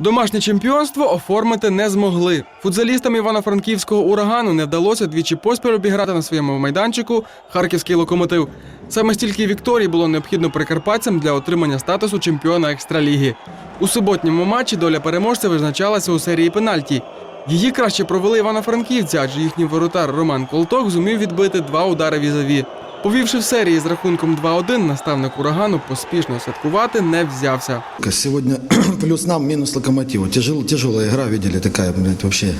Домашнє чемпіонство оформити не змогли. Футзалістам івано-франківського урагану не вдалося двічі поспіль обіграти на своєму майданчику харківський локомотив. Саме стільки вікторій було необхідно прикарпатцям для отримання статусу чемпіона екстраліги. У суботньому матчі доля переможця визначалася у серії пенальті. Її краще провели івано-франківці, адже їхній воротар Роман Колток зумів відбити два удари візаві. Повівши в серії з рахунком 2-1, наставник урагану поспішно святкувати не взявся. Сегодня плюс нам, минус локомотиву. Тяжел, тяжелая игра, видели, такая, блядь, вообще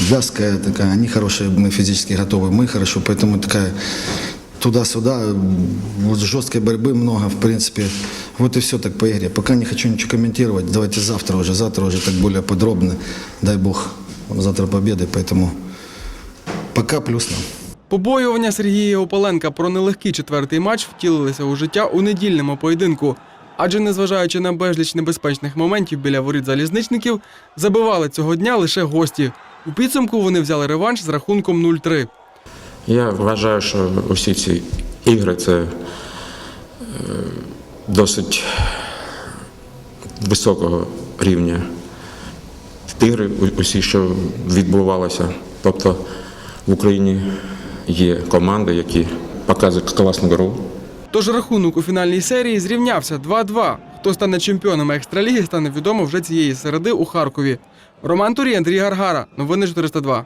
вязкая такая. Они хорошие, мы физически готовы, мы хорошо, поэтому такая туда-сюда, вот жесткой борьбы много, в принципе. Вот и все так по игре. Пока не хочу ничего комментировать. Давайте завтра уже, завтра уже так более подробно. Дай бог, завтра победы, поэтому пока плюс нам. Побоювання Сергія Ополенка про нелегкий четвертий матч втілилися у життя у недільному поєдинку. Адже, незважаючи на безліч небезпечних моментів біля воріт залізничників, забивали цього дня лише гості. У підсумку вони взяли реванш з рахунком 0-3. Я вважаю, що усі ці ігри це е, досить високого рівня. Ігри усі, що відбувалися. Тобто в Україні є команди, які показують класну гру. Тож рахунок у фінальній серії зрівнявся 2-2. Хто стане чемпіоном екстраліги, стане відомо вже цієї середи у Харкові. Роман Турій, Андрій Гаргара. Новини 402.